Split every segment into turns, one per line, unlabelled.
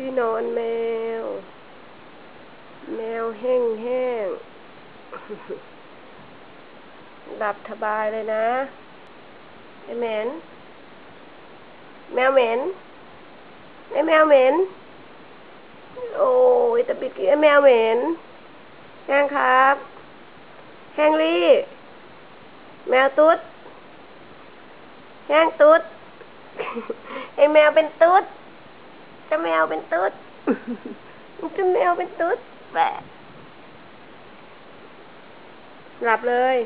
ที่นอนแมว แมวแห้งแห้งหลับสบายเลยนะไอเหม็น แมวเหม็นไอแมวเหม็น โอ้ยตะปิดกี้ไอแมวเหม็น แห้งครับ แห้งลี่ แมวตุ๊ด แห้งตุ๊ดไอแมวเป็นตุ๊ด จะแมวเป็นตุ๊ดเจะแมวเป็นตุ๊ดแบะหลับเลย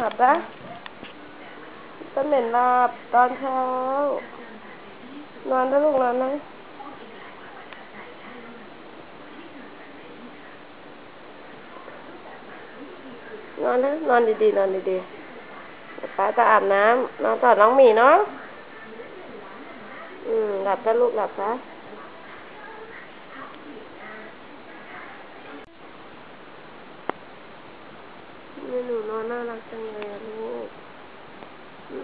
หลับปะต้นเหม็นหลับตอนเช้า นอนนะลูกนอนนะ นอนนะนอนดีๆนอนดีๆป้าจะอาบน้ำนอนต่อน้องหมีเนาะอืมหลับซะลูกหลับซะนี่หนูนอนน่ารักจังเลยลูก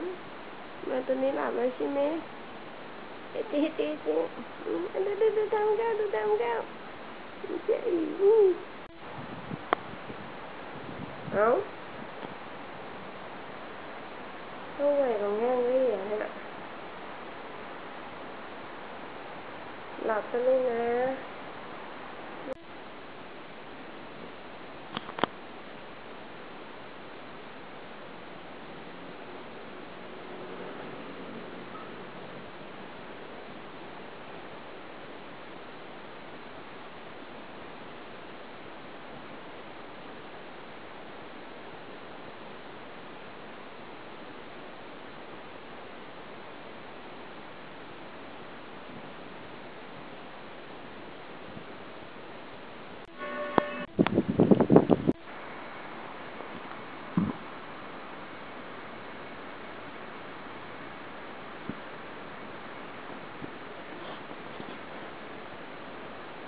มแม่ตัวนี้หลับแล้วใช่ไหมเอ้ยตีตีตีอืมดูดูดูดำแก้วดูดำแก้วเจ๊อืม เอ้าเข้าไปตรงแห้งรี่อะฮะหลับซะลูกนะ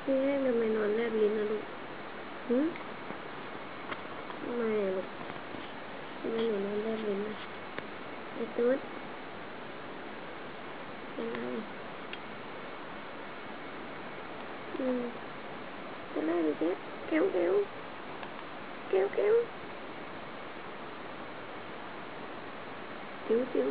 พี่แห้งทำไมนอนแลบลิ้นนะลูกหืมทำไมอะลูกทำไมหนูนอนแลบลิ้นนะไอ้ตุ๊ดเป็นไรอืมเป็นไรดิเจ๊ แก้วแก้วแก้วแก้วจิ๋วจิ๋ว